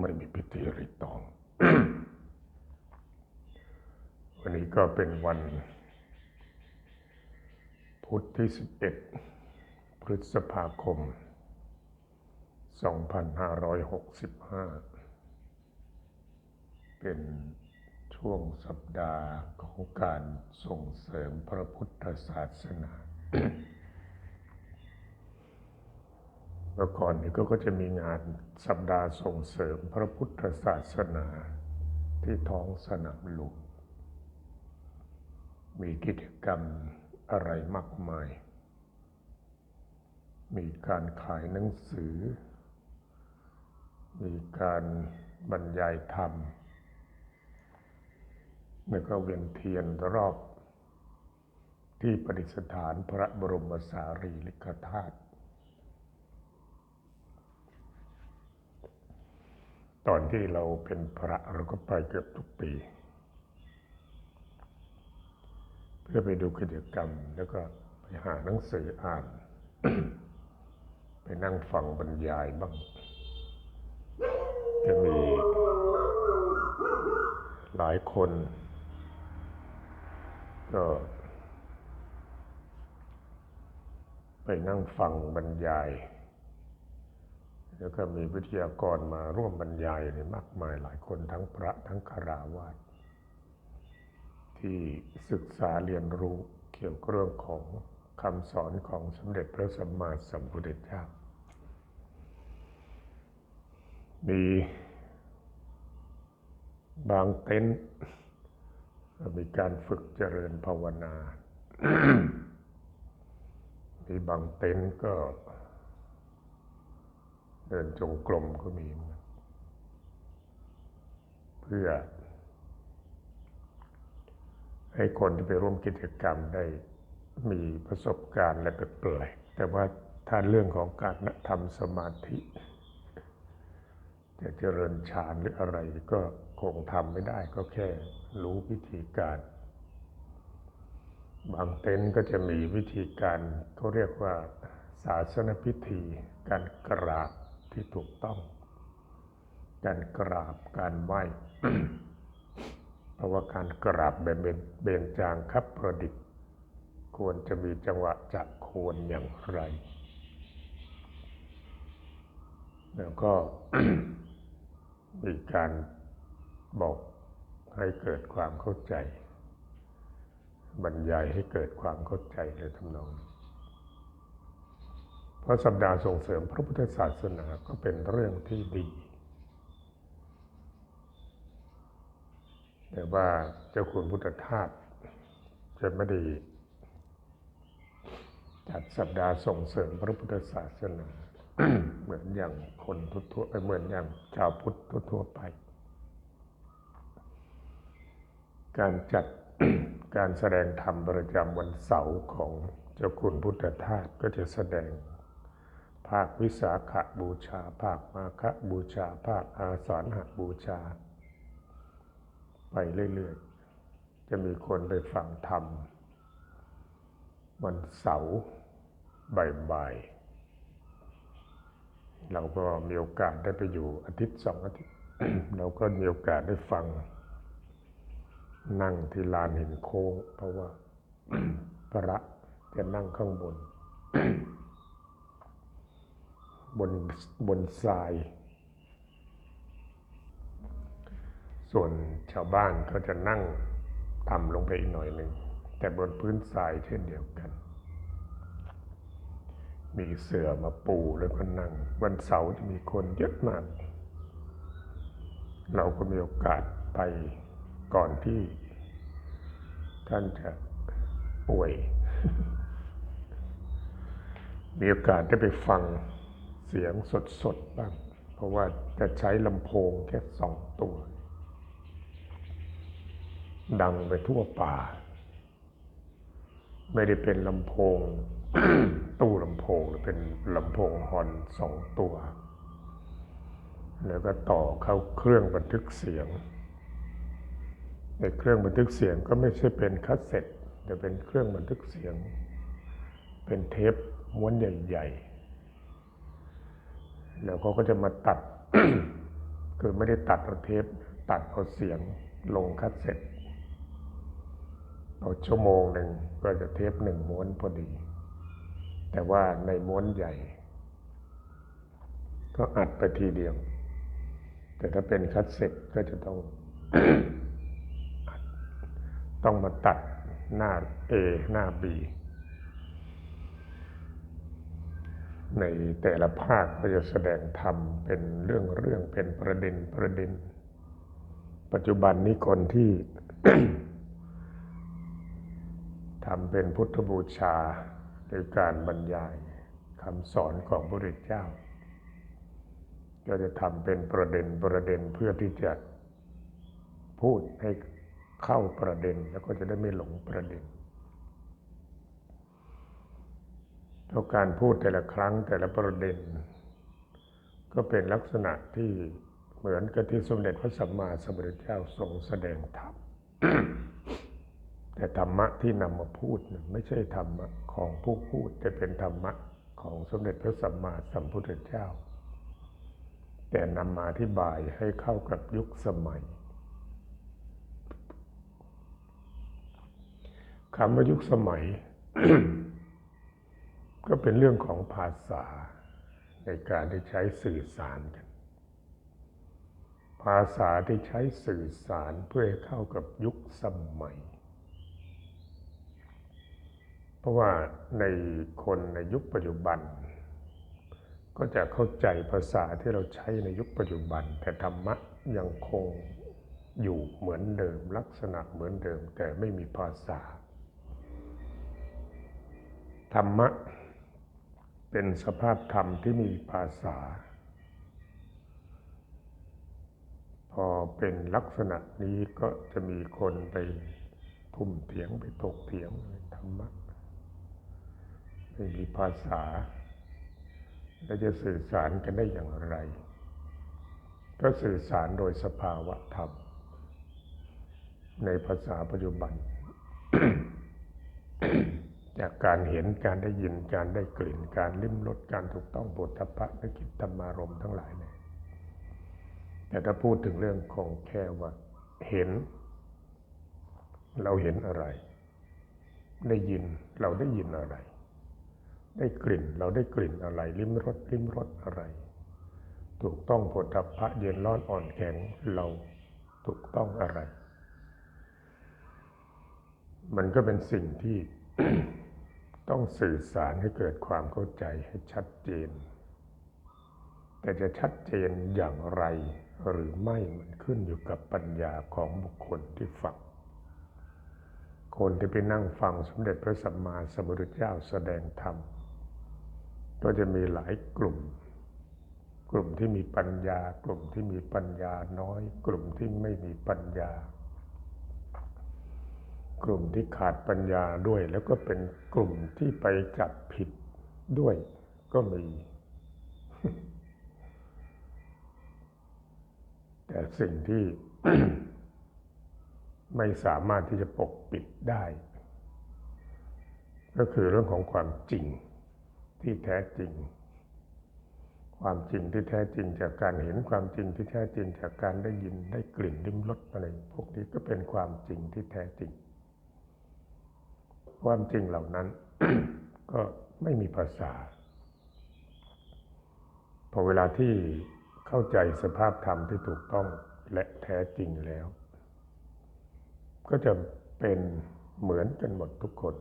ไม่มีพิธีรีตอง วันนี้ก็เป็นวัน พุธที่ 11 พฤษภาคม 2565 เป็นช่วงสัปดาห์ของการส่งเสริมพระพุทธศาสนา เมื่อก่อนนี้ก็จะมีงานสัปดาห์ส่งเสริมพระพุทธศาสนาที่ท้องสนามหลวงมีกิจกรรมอะไรมากมาย มีการขายหนังสือ มีการบรรยายธรรม แล้วก็เวียนเทียนรอบที่ประดิษฐานพระบรมสารีริกธาตุ ตอนที่เราเป็นพระเราก็ไปเกือบทุกปี เพื่อไปดูกิจกรรมแล้วก็ไปหาหนังสืออ่าน ไปนั่งฟังบรรยายบ้าง จะมีหลายคน ก็ไปนั่งฟังบรรยาย แล้วก็มีวิทยากรมาร่วมบรรยายในมากมายหลายคนทั้งพระทั้งคาราวาสที่ศึกษาเรียนรู้เกี่ยวกับเรื่องของคำสอนของสมเด็จพระสัมมาสัมพุทธเจ้า มีบางเต็นท์มีการฝึกเจริญภาวนา มีบางเต็นท์ก็ เดินจงกรมก็มี เพื่อ ให้คนที่ไปร่วมกิจกรรมได้มีประสบการณ์และแปลกๆแต่ว่าถ้าเรื่องของการทำสมาธิจะเจริญฌานหรืออะไรก็คงทำไม่ได้ก็แค่รู้วิธีการ บางเต็นท์ก็จะมีวิธีการเขาเรียกว่าศาสนพิธีการกราบ ที่ถูกต้อง การกราบการไหว้เพราะว่าการกราบแบบเบญจางครับประดิษฐ์ควรจะมีจังหวะจะควรอย่างไร แล้วก็มีการบอกให้เกิดความเข้าใจ บรรยายให้เกิดความเข้าใจในทำนองนี้ เพราะสัปดาห์ส่งเสริมพระพุทธศาสนาก็เป็นเรื่องที่ดี แต่ว่าเจ้าคุณพุทธทาสจะไม่ได้จัดสัปดาห์ส่งเสริมพระพุทธศาสนา เหมือนอย่างคนทั่วๆเหมือนอย่างชาวพุทธทั่วไป การจัดการแสดงธรรมประจำวันเสาร์ของเจ้าคุณพุทธทาสก็จะแสดง ภาควิสาขบูชา ภาคมาคบูชา ภาคอาสาฬหบูชา ไปเรื่อยๆ จะมีคนไปฟังธรรม วันเสาร์บ่ายๆ เราก็มีโอกาสได้ไปอยู่อาทิตย์สองอาทิตย์ เราก็มีโอกาสได้ฟัง นั่งที่ลานหินโค้ง เพราะว่าพระจะนั่งข้างบน บนบนทราย ส่วนชาวบ้านก็จะนั่งต่ำลงไปอีกหน่อยหนึ่ง แต่บนพื้นทรายเช่นเดียวกัน มีเสื่อมาปูแล้วก็นั่ง วันเสาร์จะมีคนเยอะมาก เราก็มีโอกาสไปก่อนที่ ท่านจะป่วย มีโอกาสได้ไปฟัง เสียงสดๆบ้างเพราะว่าจะใช้ลำโพงแค่สองตัว ดังไปทั่วป่า ไม่ได้เป็นลำโพง ตู้ลำโพงหรือเป็นลำโพงฮอนสองตัว แล้วก็ต่อเข้าเครื่องบันทึกเสียงในเครื่องบันทึกเสียงก็ไม่ใช่เป็นคัสเซ็ตแต่เป็นเครื่องบันทึกเสียง เป็นเทปม้วนใหญ่ ๆ แล้วเขาก็จะมาตัด คือไม่ได้ตัดเอาเทป ตัดเอาเสียงลงคัดเสร็จเอาชั่วโมงหนึ่งก็จะเทปหนึ่งม้วนพอดี แต่ว่าในม้วนใหญ่ ก็อัดไปทีเดียว แต่ถ้าเป็นคัดเซ็ตก็จะต้องต้องมาตัดหน้า A หน้า B ในแต่ละภาคก็จะแสดงธรรมเป็นเรื่องเรื่องเป็นประเด็นประเด็น ปัจจุบันนี้คนที่ทำเป็นพุทธบูชาโดยการบรรยายคำสอนของพระพุทธเจ้า ก็จะทำเป็นประเด็นประเด็นเพื่อที่จะพูดให้เข้าประเด็นแล้วก็จะได้ไม่หลงประเด็น เพราะการพูดแต่ละครั้งแต่ละประเด็น ก็เป็นลักษณะที่เหมือนกับที่สมเด็จพระสัมมาสัมพุทธเจ้าทรงแสดงธรรมแต่ธรรมะที่นำมาพูดไม่ใช่ธรรมะของผู้พูด แต่เป็นธรรมะของสมเด็จพระสัมมาสัมพุทธเจ้า แต่นำมาอธิบายให้เข้ากับยุคสมัยคำว่ายุคสมัย ก็เป็นเรื่องของภาษาในการที่ใช้สื่อสารกัน ภาษาที่ใช้สื่อสารเพื่อให้เข้ากับยุคสมัย เพราะว่าในคนในยุคปัจจุบัน ก็จะเข้าใจภาษาที่เราใช้ในยุคปัจจุบัน แต่ธรรมะยังคงอยู่เหมือนเดิมลักษณะเหมือนเดิมแต่ไม่มีภาษา ธรรมะ เป็นสภาพธรรมที่มีภาษา พอเป็นลักษณะนี้ก็จะมีคนไปทุ่มเถียงไปตกเถียงธรรมะไม่มีภาษา แล้วจะสื่อสารกันได้อย่างไร ก็สื่อสารโดยสภาวะธรรม ในภาษาปัจจุบัน จากการเห็นการได้ยินการได้กลิ่น การลิ้มรสการถูกต้องบทพะและกิจธรรมารมทั้งหลายเนี่ยแต่ถ้าพูดถึงเรื่องของแค่ว่าเห็น เราเห็นอะไร ได้ยินเราได้ยินอะไร ได้กลิ่นเราได้กลิ่นอะไร ลิ้มรสลิ้มรสอะไร ถูกต้องผลทัพพะเย็นร้อนอ่อนแข็งเราถูกต้องอะไร มันก็เป็นสิ่งที่ ต้องสื่อสารให้เกิดความเข้าใจให้ชัดเจน แต่จะชัดเจนอย่างไรหรือไม่มันขึ้นอยู่กับปัญญาของบุคคลที่ฟัง คนที่ไปนั่งฟังสมเด็จพระสัมมาสัมพุทธเจ้าแสดงธรรม ก็จะมีหลายกลุ่ม กลุ่มที่มีปัญญา กลุ่มที่มีปัญญาน้อย กลุ่มที่ไม่มีปัญญา กลุ่มที่ขาดปัญญาด้วย แล้วก็เป็นกลุ่มที่ไปจับผิดด้วยก็มี แต่สิ่งที่ไม่สามารถที่จะปกปิดได้ ก็คือเรื่องของความจริงที่แท้จริง ความจริงที่แท้จริงจากการเห็นความจริงที่แท้จริงจากการได้ยินได้กลิ่นลิ้มรสอะไรพวกนี้ก็เป็นความจริงที่แท้จริง ความจริงเหล่านั้น ก็ไม่มีภาษา พอเวลาที่เข้าใจสภาพธรรมที่ถูกต้องและแท้จริงแล้ว ก็จะเป็นเหมือนกันหมดทุกคน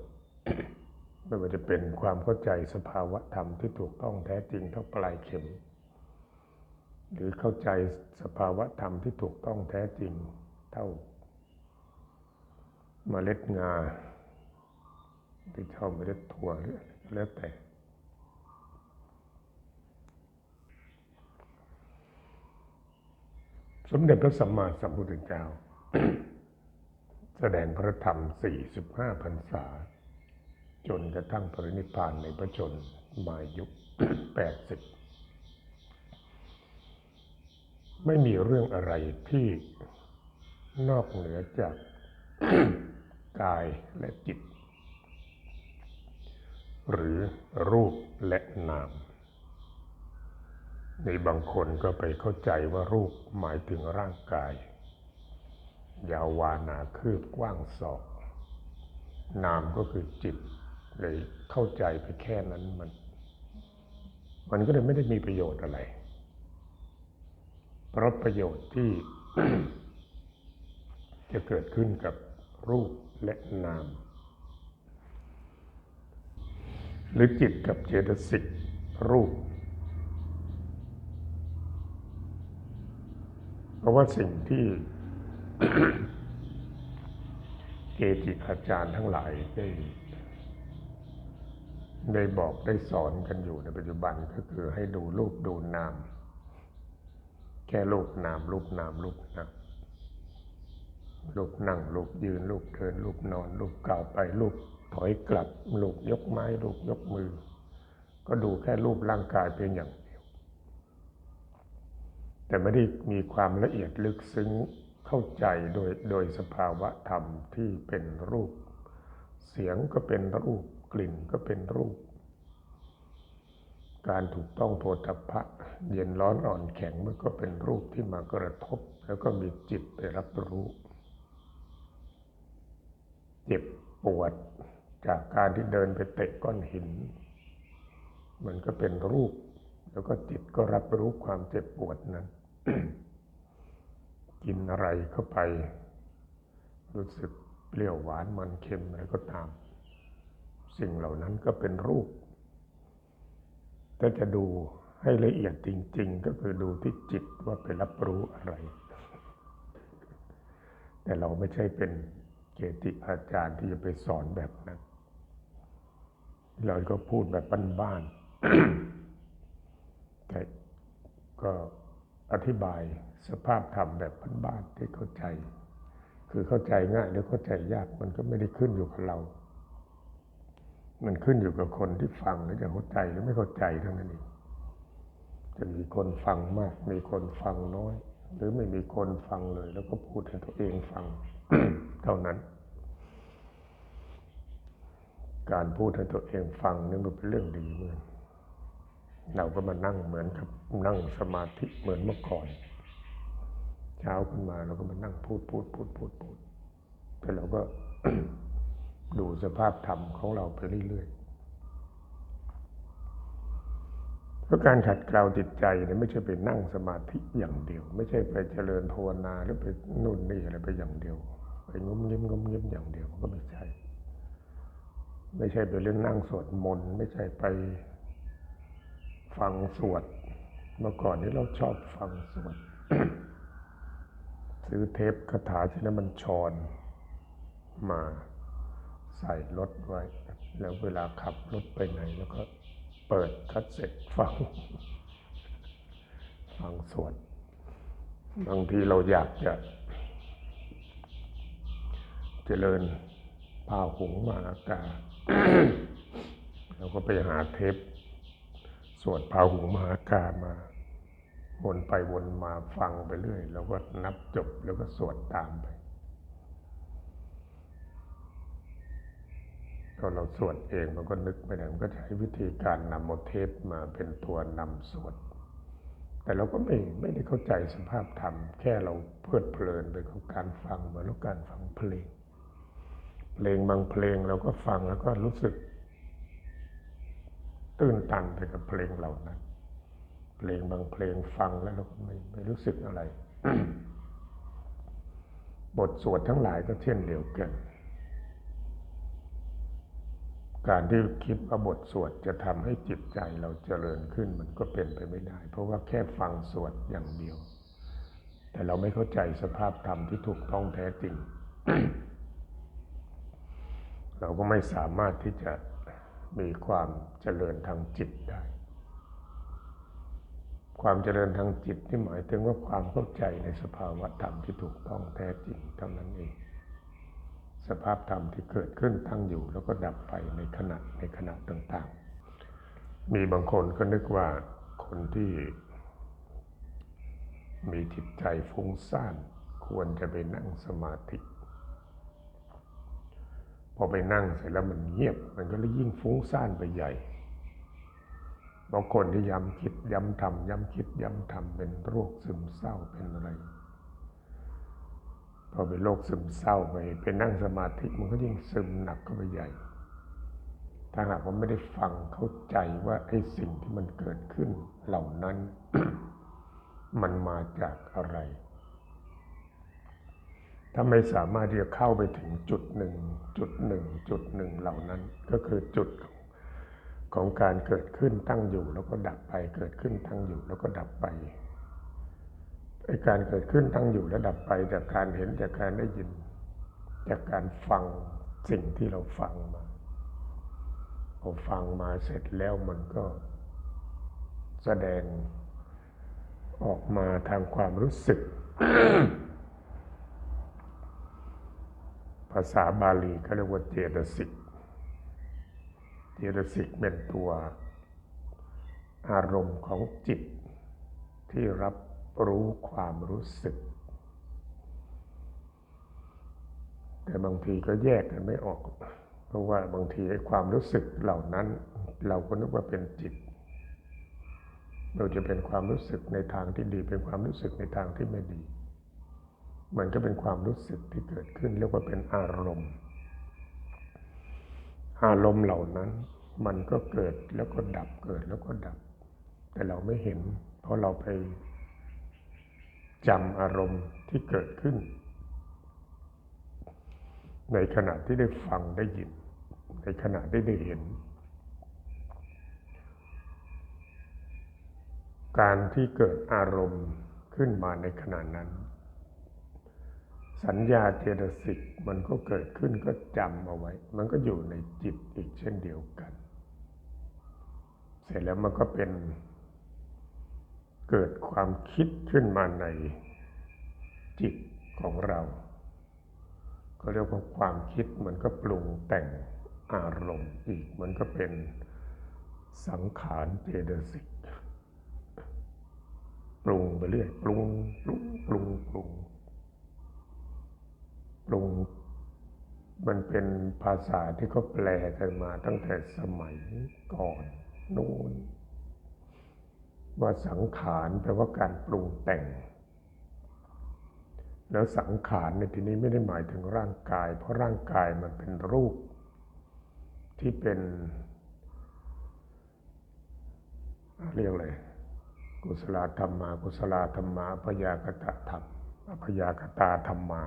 ไม่ว่าจะเป็นความเข้าใจสภาวะธรรมที่ถูกต้องแท้จริงเท่าปลายเข็ม หรือเข้าใจสภาวะธรรมที่ถูกต้องแท้จริงเท่าเมล็ดงา ที่เท่าเมล็ดถั่วหรือแล้วแต่สมเด็จพระสัมมาสัมพุทธเจ้า แสดงพระธรรม 45พรรษา จนกระทั่งปรินิพพานในพระชนมายุ80 ไม่มีเรื่องอะไรที่นอกเหนือจากกายและจิต หรือรูปและนาม ในบางคนก็ไปเข้าใจว่ารูปหมายถึงร่างกาย ยาววานาคืบกว้างศอก นามก็คือจิตเลยเข้าใจไปแค่นั้นมัน มันก็เลยไม่ได้มีประโยชน์อะไร เพราะประโยชน์ที่จะเกิดขึ้นกับรูปและนาม หรือจิตกับเจตสิกรูป เพราะว่าสิ่งที่เกจิอาจารย์ทั้งหลายได้ได้บอกได้สอนกันอยู่ในปัจจุบันก็คือให้ดูรูปดูนาม แค่รูปนามรูปนามรูปนามรูปนั่งรูปยืนรูปเดินรูปนอนรูปก้าวไปรูป ถอยกลับรูปยกไม้รูปยกมือ ก็ดูแค่รูปร่างกายเพียงอย่างเดียว แต่ไม่ได้มีความละเอียดลึกซึ้งเข้าใจโดยโดยสภาวะธรรมที่เป็นรูป เสียงก็เป็นรูปกลิ่นก็เป็นรูป การถูกต้องโพธพะเย็นร้อนอ่อนแข็งมันก็เป็นรูปที่มากระทบ แล้วก็มีจิตไปรับรู้ เจ็บปวด จากการที่เดินไปเตะก้อนหิน มันก็เป็นรูป แล้วก็จิตก็รับรู้ความเจ็บปวดนั้น กินอะไรเข้าไป รู้สึกเปรี้ยวหวานมันเค็มอะไรก็ตาม สิ่งเหล่านั้นก็เป็นรูปถ้าจะดูให้ละเอียดจริง ๆ ก็คือดูที่จิตว่าไปรับรู้อะไร แต่เราไม่ใช่เป็นเกจิอาจารย์ที่จะไปสอนแบบนั้น เราก็พูดแบบบ้านๆแต่ก็อธิบายสภาพธรรมแบบบ้านๆที่เข้าใจ คือเข้าใจง่ายหรือเข้าใจยากมันก็ไม่ได้ขึ้นอยู่กับเรา มันขึ้นอยู่กับคนที่ฟังแล้วจะเข้าใจหรือไม่เข้าใจเท่านั้นเองจะมีคนฟังมาก มีคนฟังน้อย หรือไม่มีคนฟังเลย แล้วก็พูดให้ตัวเองฟังเท่านั้น การพูดให้ตัวเองฟังนี่มันเป็นเรื่องดีเหมือนเราก็มานั่งเหมือนกับนั่งสมาธิเหมือนเมื่อก่อน เช้าขึ้นมาเราก็มานั่งพูดพูดพูดพูดพูดแต่เราก็ดูสภาพธรรมของเราไปเรื่อยๆเพราะการขัดเกลาจิตใจเนี่ยไม่ใช่ไปนั่งสมาธิอย่างเดียว ไม่ใช่ไปเจริญภาวนาหรือไปนู่นนี่อะไรไปอย่างเดียว ไปงมเงียมงมเงียมอย่างเดียวก็ไม่ใช่ ไม่ใช่ไปเรื่องนั่งสวดมนต์ไม่ใช่ไปฟังสวด เมื่อก่อนนี้เราชอบฟังสวด ซื้อเทปคาถาชินบัญชร มาใส่รถไว้ แล้วเวลาขับรถไปไหนแล้วก็เปิดคัดเสร็จฟัง ฟังสวด บางทีเราอยากจะ เจริญพาหุงมาอากาศ เราก็ไปหาเทปสวดพาหุงมหากามา วนไปวนมาฟังไปเรื่อยแล้วก็นับจบแล้วก็สวดตามไปพอเราสวดเองมันก็นึกไม่ได้มันก็ใช้วิธีการนำโมเทปมาเป็นตัวนำสวด แต่เราก็ไม่ไม่ได้เข้าใจสภาพธรรม แค่เราเพลิดเพลินไปกับการฟังเหมือนกับการฟังเพลง เพลงบางเพลงเราก็ฟังแล้วก็รู้สึก ตื้นตันไปกับเพลงเหล่านั้น เพลงบางเพลงฟังแล้วเราก็ไม่ไม่รู้สึกอะไร บทสวดทั้งหลายก็เช่นเดียวกัน การที่คิดว่าบทสวดจะทำให้จิตใจเราเจริญขึ้นมันก็เป็นไปไม่ได้ เพราะว่าแค่ฟังสวดอย่างเดียว แต่เราไม่เข้าใจสภาพธรรมที่ถูกต้องแท้จริง เราก็ไม่สามารถที่จะมีความเจริญทางจิตได้ ความเจริญทางจิตที่หมายถึงว่าความเข้าใจในสภาวะธรรมที่ถูกต้องแท้จริงเท่านั้นเอง สภาพธรรมที่เกิดขึ้นตั้งอยู่แล้วก็ดับไปในขณะในขณะต่างๆ มีบางคนก็นึกว่าคนที่มีจิตใจฟุ้งซ่านควรจะไปนั่งสมาธิ พอไปนั่งเสร็จแล้วมันเงียบ มันก็เลยยิ่งฟุ้งซ่านไปใหญ่บางคนที่ย้ำคิดย้ำทำย้ำคิดย้ำทำเป็นโรคซึมเศร้าเป็นอะไรพอเป็นโรคซึมเศร้าไปไปนั่งสมาธิมันก็ยิ่งซึมหนักเข้าไปใหญ่ ถ้าหากว่าไม่ได้ฟังเข้าใจว่าไอ้สิ่งที่มันเกิดขึ้นเหล่านั้น มันมาจากอะไร ถ้าไม่สามารถที่จะเข้าไปถึงจุดหนึ่งจุดหนึ่งจุดหนึ่งเหล่านั้น ก็คือจุดของการเกิดขึ้นตั้งอยู่ แล้วก็ดับไปเกิดขึ้นตั้งอยู่ แล้วก็ดับไปไอการเกิดขึ้นตั้งอยู่และดับไปจากการเห็นจากการได้ยิน จากการฟังสิ่งที่เราฟังมาพอฟังมาเสร็จแล้วมันก็แสดงออกมาทางความรู้สึก ภาษาบาลีเขาเรียกว่าเจตสิก เจตสิกเป็นตัวอารมณ์ของจิต ที่รับรู้ความรู้สึก แต่บางทีก็แยกกันไม่ออก เพราะว่าบางทีความรู้สึกเหล่านั้น เราก็นึกว่าเป็นจิตเราจะเป็นความรู้สึกในทางที่ดี เป็นความรู้สึกในทางที่ไม่ดี มันก็เป็นความรู้สึกที่เกิดขึ้น เรียกว่าเป็นอารมณ์ อารมณ์เหล่านั้นมันก็เกิดแล้วก็ดับเกิดแล้วก็ดับ แต่เราไม่เห็น เพราะเราไปจำอารมณ์ที่เกิดขึ้น ในขณะที่ได้ฟังได้ยิน ในขณะที่ได้เห็น การที่เกิดอารมณ์ขึ้นมาในขณะนั้น สัญญาเจตสิกมันก็เกิดขึ้นก็จำเอาไว้ มันก็อยู่ในจิตอีกเช่นเดียวกัน เสร็จแล้วมันก็เป็นเกิดความคิดขึ้นมาในจิตของเราก็เรียกว่าความคิดมันก็ปรุงแต่งอารมณ์อีก มันก็เป็นสังขารเจตสิกปรุงไปเรื่อยปรุงปรุงปรุงปรุง ปรุง มันเป็นภาษาที่เขาแปลกันมาตั้งแต่สมัยก่อนนู้นว่าสังขารแปลว่าการปรุงแต่ง แล้วสังขารในที่นี้ไม่ได้หมายถึงร่างกาย เพราะร่างกายมันเป็นรูป ที่เป็นเรียกอะไรกุศลธรรมา กุศลธรรมาพยากตะธรรมอพยากตาธรรมา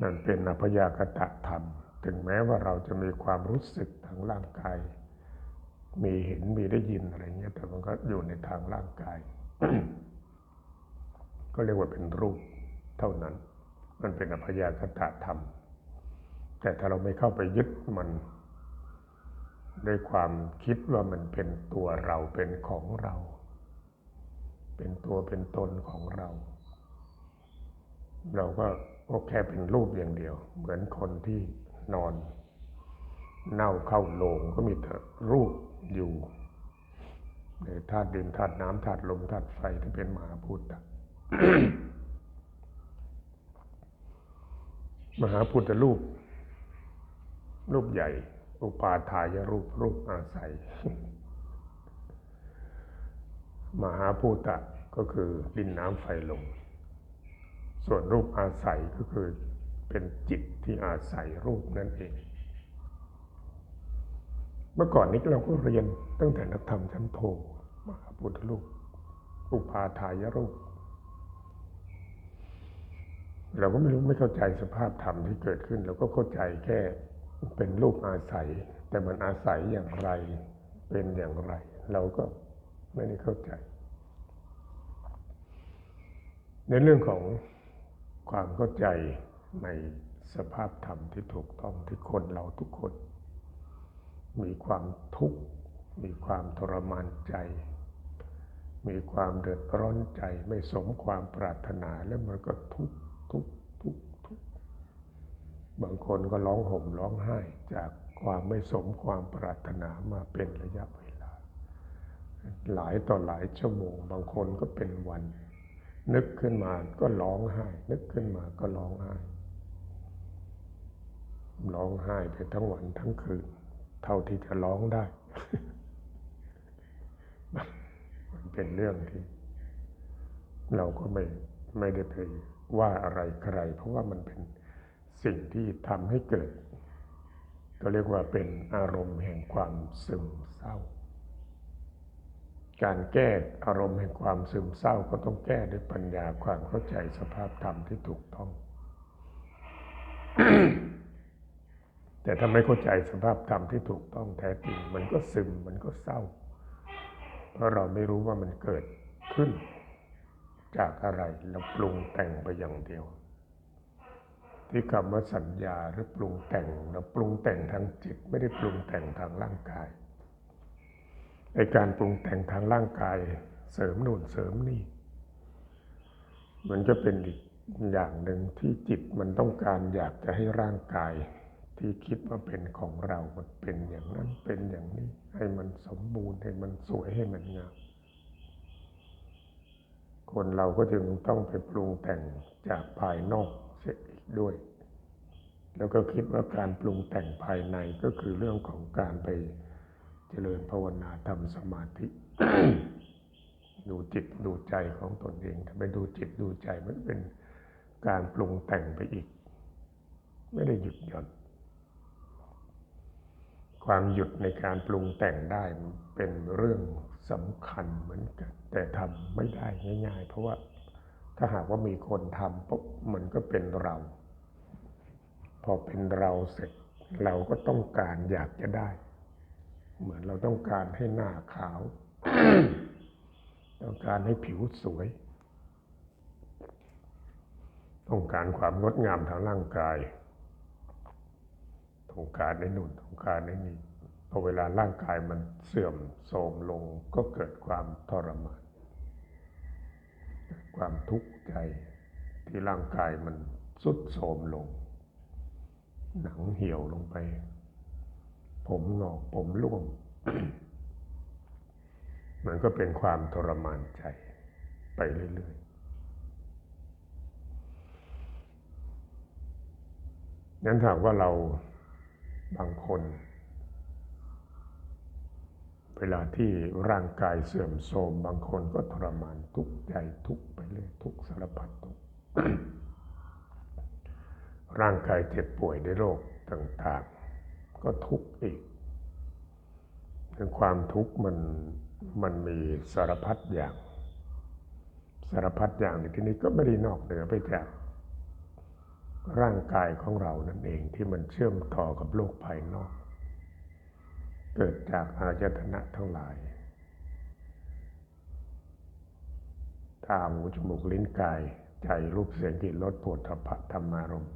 นั่นเป็นอพยากตะธรรม ถึงแม้ว่าเราจะมีความรู้สึกทางร่างกาย มีเห็นมีได้ยินอะไรเงี้ย แต่มันก็อยู่ในทางร่างกาย ก็เรียกว่าเป็นรูปเท่านั้น มันเป็นอภยากตธรรม แต่ถ้าเราไม่เข้าไปยึดมันด้วยความคิดว่ามันเป็นตัวเราเป็นของเรา เป็นตัวเป็นตนของเรา เราก็ ก็แค่เป็นรูปอย่างเดียว เหมือนคนที่นอน เน่าเข้าโลงก็มีแต่รูปอยู่ในธาตุดินธาตุน้ำธาตุลมธาตุไฟที่เป็นมหาพุทธมหาพุทธรูป รูปใหญ่ อุปาทายรูปรูปอาศัย มหาภูตะก็คือดินน้ำไฟลม ส่วนรูปอาศัยก็คือเป็นจิตที่อาศัยรูปนั่นเอง เมื่อก่อนนี้เราก็เรียนตั้งแต่นักธรรมชั้นโทมหาพุทธลูกอุปาทายรูป เราก็ไม่รู้ไม่เข้าใจสภาพธรรมที่เกิดขึ้น เราก็เข้าใจแค่เป็นรูปอาศัย แต่มันอาศัยอย่างไรเป็นอย่างไร เราก็ไม่ได้เข้าใจ ในเรื่องของ ความเข้าใจในสภาพธรรมที่ถูกต้องที่คนเราทุกคน มีความทุกข์ มีความทรมานใจ มีความเดือดร้อนใจไม่สมความปรารถนาแล้วมันก็ทุกข์ทุกข์ทุกข์ทุกข์บางคนก็ร้องห่มร้องไห้จากความไม่สมความปรารถนามาเป็นระยะเวลา หลายต่อหลายชั่วโมง บางคนก็เป็นวัน นึกขึ้นมาก็ร้องไห้ นึกขึ้นมาก็ร้องไห้ ร้องไห้ไปทั้งวันทั้งคืน เท่าที่จะร้องได้ มันเป็นเรื่องที่ เราก็ไม่ไม่ได้ไปว่าอะไรใคร เพราะว่ามันเป็นสิ่งที่ทำให้เกิด ก็เรียกว่าเป็นอารมณ์แห่งความซึมเศร้า การแก้อารมณ์แห่งความซึมเศร้าก็ต้องแก้ด้วยปัญญาความเข้าใจสภาพธรรมที่ถูกต้อง แต่ถ้าไม่เข้าใจสภาพธรรมที่ถูกต้องแท้จริง มันก็ซึมมันก็เศร้า เพราะเราไม่รู้ว่ามันเกิดขึ้น จากอะไรเราปรุงแต่งไปอย่างเดียว ที่คำว่าสัญญาหรือปรุงแต่งเราปรุงแต่งทางจิตไม่ได้ปรุงแต่งทางร่างกาย ในการปรุงแต่งทางร่างกายเสริมนู่นเสริมนี่ มันก็เป็นอีกอย่างหนึ่งที่จิตมันต้องการอยากจะให้ร่างกาย ที่คิดว่าเป็นของเรา มันเป็นอย่างนั้นเป็นอย่างนี้ ให้มันสมบูรณ์ให้มันสวยให้มันงามคนเราก็จึงต้องไปปรุงแต่งจากภายนอกเสียอีกด้วย แล้วก็คิดว่าการปรุงแต่งภายในก็คือเรื่องของการไป เจริญภาวนาทำสมาธิ ดูจิตดูใจของตนเองถ้าไปดูจิตดูใจมันเป็นการปรุงแต่งไปอีก ไม่ได้หยุดหย่อน ความหยุดในการปรุงแต่งได้เป็นเรื่องสำคัญเหมือนกัน แต่ทำไม่ได้ง่าย ๆ เพราะว่าถ้าหากว่ามีคนทำปุ๊บมันก็เป็นเรา พอเป็นเราเสร็จเราก็ต้องการอยากจะได้ เหมือนเราต้องการให้หน้าขาว ต้องการให้ผิวสวย ต้องการความงดงามทางร่างกาย ต้องการในนุ่นต้องการในนี่พอเวลาร่างกายมันเสื่อมโทรมลงก็เกิดความทรมาน ความทุกข์ใจที่ร่างกายมันสุดโทรมลง หนังเหี่ยวลงไป ผมงอกผมร่วง มันก็เป็นความทรมานใจไปเรื่อยๆนั้นถามว่าเราบางคน เวลาที่ร่างกายเสื่อมโทรมบางคนก็ทรมานทุกข์ใจทุกไปเรื่อยทุกสารพัดทุกร่างกายเจ็บป่วยด้วยโรคต่าง ๆ ก็ทุกข์อีกถึงความทุกข์มันมันมีสารพัดอย่าง สารพัดอย่างในที่นี้ก็ไม่ได้นอกเหนือไปจากร่างกายของเรานั่นเองที่มันเชื่อมต่อกับโลกภายนอก เกิดจากอายตนะทั้งหลายตาหูจมูกลิ้นกายใจรูปเสียงกลิ่นรสโผฏฐัพพะธรรมารมณ์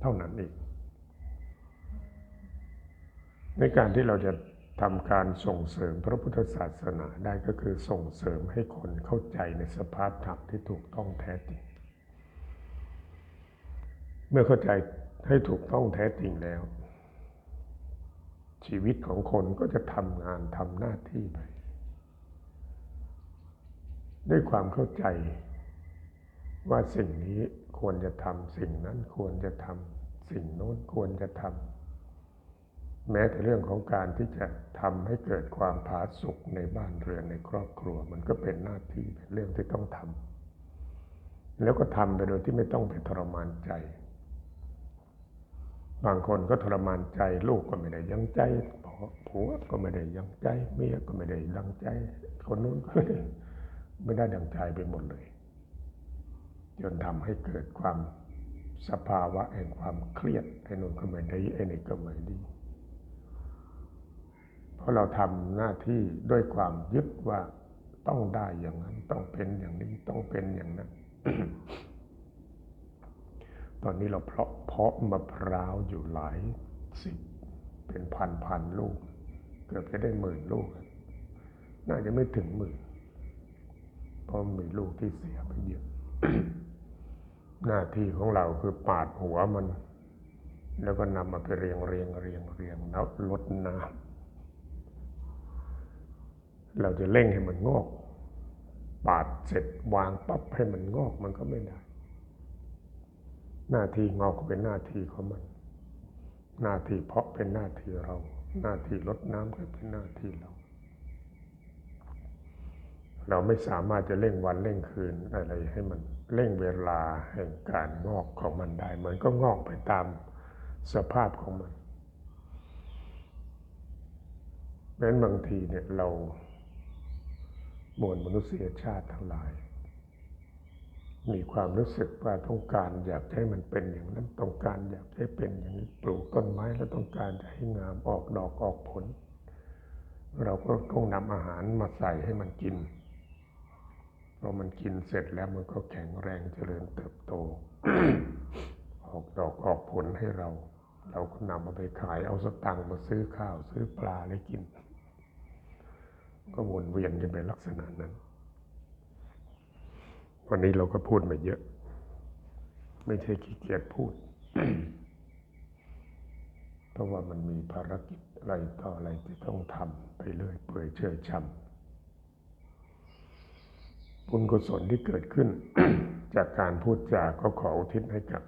เท่านั้นเอง ในการที่เราจะทำการส่งเสริมพระพุทธศาสนาได้ก็คือส่งเสริมให้คนเข้าใจในสภาพธรรมที่ถูกต้องแท้จริง เมื่อเข้าใจให้ถูกต้องแท้จริงแล้ว ชีวิตของคนก็จะทำงานทำหน้าที่ไป ด้วยความเข้าใจว่าสิ่งนี้ควรจะทำสิ่งนั้นควรจะทำสิ่งโน้นควรจะทำ แม้แต่เรื่องของการที่จะทำให้เกิดความผาสุกในบ้านเรือนในครอบครัว มันก็เป็นหน้าที่เป็นเรื่องที่ต้องทำแล้วก็ทำไปโดยที่ไม่ต้องไปทรมานใจ บางคนก็ทรมานใจ ลูกก็ไม่ได้ยังใจผัวก็ไม่ได้ยังใจเมียก็ไม่ได้ดังใจ คนนู้นก็ไม่ได้ไม่ได้ดังใจไปหมดเลย จนทำให้เกิดความสภาวะแห่งความเครียดไอ้นู่นก็ไม่ดีไอ้นี่ก็ไม่ดี เพราะเราทำหน้าที่ด้วยความยึดว่าต้องได้อย่างนั้น ต้องเป็นอย่างนี้ต้องเป็นอย่างนั้น ตอนนี้เราเพาะเพาะมะพร้าวอยู่หลายสิบเป็นพันพันลูก เกือบจะได้หมื่นลูก น่าจะไม่ถึงหมื่นเพราะมีลูกที่เสียไปเยอะหน้าที่ของเราคือปาดหัวมัน แล้วก็นำมาไปเรียงเรียงเรียงเรียงแล้วลดน้ำ เราจะเร่งให้มันงอก ปาดเสร็จวางปั๊บให้มันงอกมันก็ไม่ได้ หน้าที่งอกก็เป็นหน้าที่ของมัน หน้าที่เพาะเป็นหน้าที่เรา หน้าที่ลดน้ำก็เป็นหน้าที่เรา เราไม่สามารถจะเร่งวันเร่งคืนอะไรให้มันเร่งเวลาแห่งการงอกของมันได้เหมือนก็งอกไปตามสภาพของมันเพราะฉะนั้นบางทีเนี่ยเรา มวลมนุษยชาติทั้งหลาย มีความรู้สึกว่าต้องการอยากให้มันเป็นอย่างนั้นต้องการอยากให้เป็นอย่างนี้ปลูกต้นไม้แล้วต้องการจะให้งามออกดอกออกผล เราก็ต้องนำอาหารมาใส่ให้มันกินพอมันกินเสร็จแล้วมันก็แข็งแรงเจริญเติบโต ออกดอกออกผลให้เรา เราก็นำมาไปขายเอาสตังค์มาซื้อข้าวซื้อปลาอะไรกิน ก็วนเวียนกันไปลักษณะนั้น วันนี้เราก็พูดมาเยอะ ไม่ใช่ขี้เกียจพูด เพราะว่ามันมีภารกิจอะไรต่ออะไรที่ต้องทำไปเรื่อยเปื่อยเชื่อชำบุญกุศลที่เกิดขึ้น จากการพูดจาก็ขออุทิศให้กับ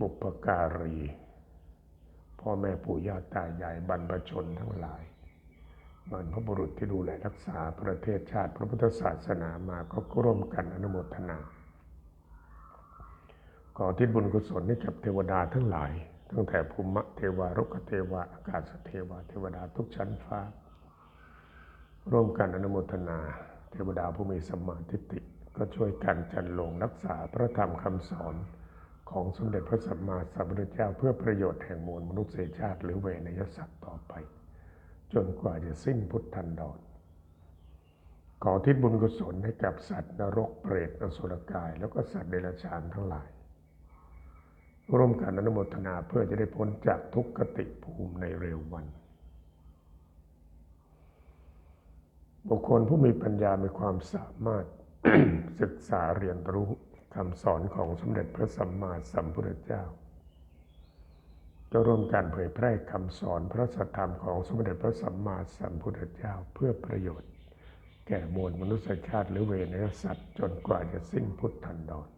บุปการีพ่อแม่ปู่ย่าตายายบรรพชนทั้งหลาย บรรพบุรุษที่ดูแลรักษาประเทศชาติพระพุทธศาสนามาก็ร่วมกันอนุโมทนาขอที่บุญกุศลให้กับเทวดาทั้งหลาย ตั้งแต่ภูมิเทวารุกเทวาอากาศเทวาเทวดาทุกชั้นฟ้า ร่วมกันอนุโมทนา เทวดาผู้มีสมาทิฏฐิก็ช่วยกันจันลงรักษาพระธรรมคำสอนของสมเด็จพระสัมมาสัมพุทธเจ้าเพื่อประโยชน์แห่งมวลมนุษยชาติหรือเวนยสัตว์ต่อไป จนกว่าจะสิ้นพุทธันดรขอทิศบุญกุศลให้กับสัตว์นรกเปรตอสุรกาย แล้วก็สัตว์เดรัจฉานทั้งหลาย ร่วมกันอนุโมทนาเพื่อจะได้พ้นจากทุกขติภูมิในเร็ววัน บุคคลผู้มีปัญญามีความสามารถศึกษาเรียนรู้คำสอนของสมเด็จพระสัมมาสัมพุทธเจ้า จะร่วมกันเผยแพร่คำสอนพระสัทธรรมของสมเด็จพระสัมมาสัมพุทธเจ้าเพื่อประโยชน์ แก่มวลมนุษยชาติหรือเวเนสัตว์จนกว่าจะสิ้นพุทธันดร